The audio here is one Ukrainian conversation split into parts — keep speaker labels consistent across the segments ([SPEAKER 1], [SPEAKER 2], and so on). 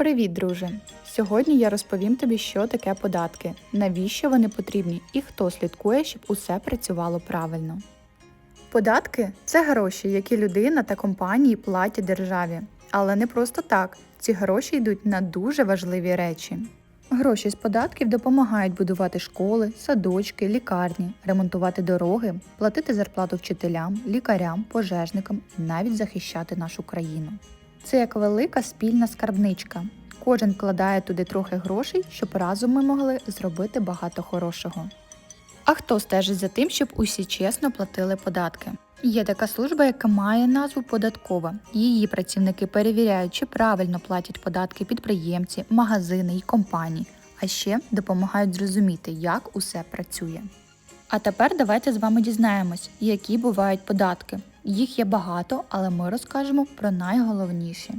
[SPEAKER 1] Привіт, друже! Сьогодні я розповім тобі, що таке податки, навіщо вони потрібні і хто слідкує, щоб усе працювало правильно. Податки це гроші, які людина та компанії платять державі. Але не просто так. Ці гроші йдуть на дуже важливі речі. Гроші з податків допомагають будувати школи, садочки, лікарні, ремонтувати дороги, платити зарплату вчителям, лікарям, пожежникам і навіть захищати нашу країну. Це як велика спільна скарбничка. Кожен вкладає туди трохи грошей, щоб разом ми могли зробити багато хорошого. А хто стежить за тим, щоб усі чесно платили податки? Є така служба, яка має назву податкова. Її працівники перевіряють, чи правильно платять податки підприємці, магазини і компанії, а ще допомагають зрозуміти, як усе працює. А тепер давайте з вами дізнаємось, які бувають податки. Їх є багато, але ми розкажемо про найголовніші.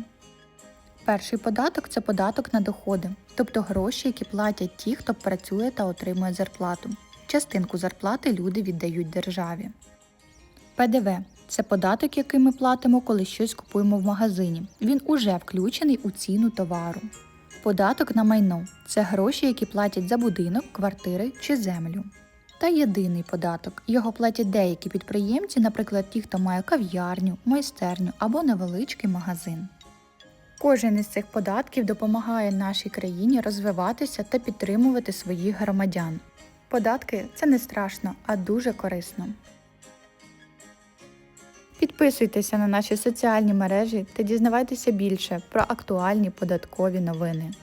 [SPEAKER 1] Перший податок це податок на доходи, тобто гроші, які платять ті, хто працює та отримує зарплату. Частинку зарплати люди віддають державі. ПДВ це податок, який ми платимо, коли щось купуємо в магазині. Він уже включений у ціну товару. Податок на майно це гроші, які платять за будинок, квартири чи землю. Та єдиний податок. Його платять деякі підприємці, наприклад, ті, хто має кав'ярню, майстерню або невеличкий магазин. Кожен із цих податків допомагає нашій країні розвиватися та підтримувати своїх громадян. Податки це не страшно, а дуже корисно. Підписуйтеся на наші соціальні мережі та дізнавайтеся більше про актуальні податкові новини.